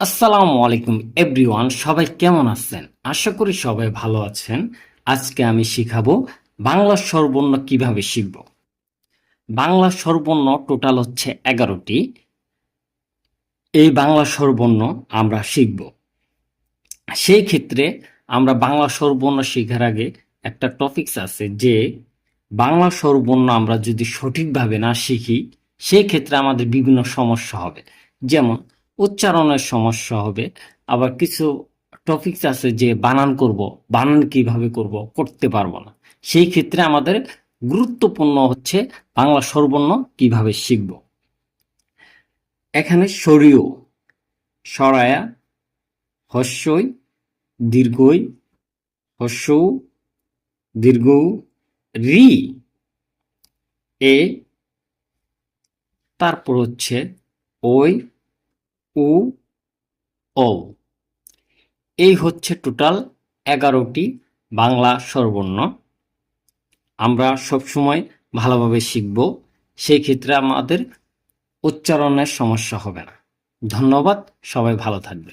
আসসালামু আলাইকুম, এভরিওয়ান, সবাই কেমন আছেন? আশা করি সবাই ভালো আছেন। আজকে আমি শিখাবো বাংলা স্বরবর্ণ কীভাবে শিখব। বাংলা স্বরবর্ণ টোটাল হচ্ছে এগারোটি। এই বাংলা স্বরবর্ণ আমরা শিখব। সেই ক্ষেত্রে আমরা বাংলা স্বরবর্ণ শেখার আগে একটা টপিকস আছে যে বাংলা স্বরবর্ণ আমরা যদি সঠিকভাবে না শিখি, সেই ক্ষেত্রে আমাদের বিভিন্ন সমস্যা হবে। যেমন উচ্চারণের সমস্যা হবে। আবার কিছু টপিকস আছে যে বানান করব, বানান কীভাবে করব, করতে পারব না। সেই ক্ষেত্রে আমাদের গুরুত্বপূর্ণ হচ্ছে বাংলা স্বরবর্ণ কীভাবে শিখব। এখানে সরিয় সরায়া হস্যই, দীর্ঘই, হস্য, দীর্ঘ, রি, এ, তারপর হচ্ছে ওই উ ও এই হচ্ছে টোটাল এগারোটি বাংলা স্বরবর্ণ। আমরা সবসময় ভালোভাবে শিখব, সেই ক্ষেত্রে আমাদের উচ্চারণের সমস্যা হবে না। ধন্যবাদ, সবাই ভালো থাকবে